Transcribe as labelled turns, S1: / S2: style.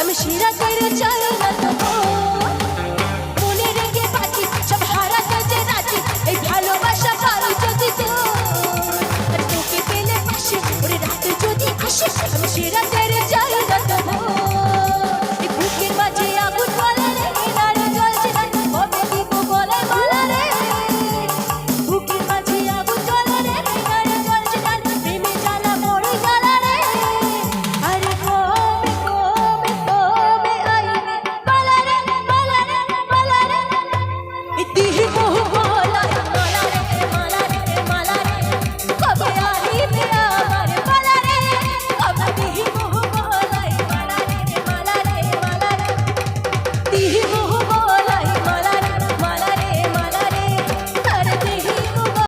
S1: আমি শিরা করে চাই না মনে রেখে পাচ্ছি সব হারাতে যে রাজি, এই ভালোবাসা পারো যদি তো আর তোকে পেলে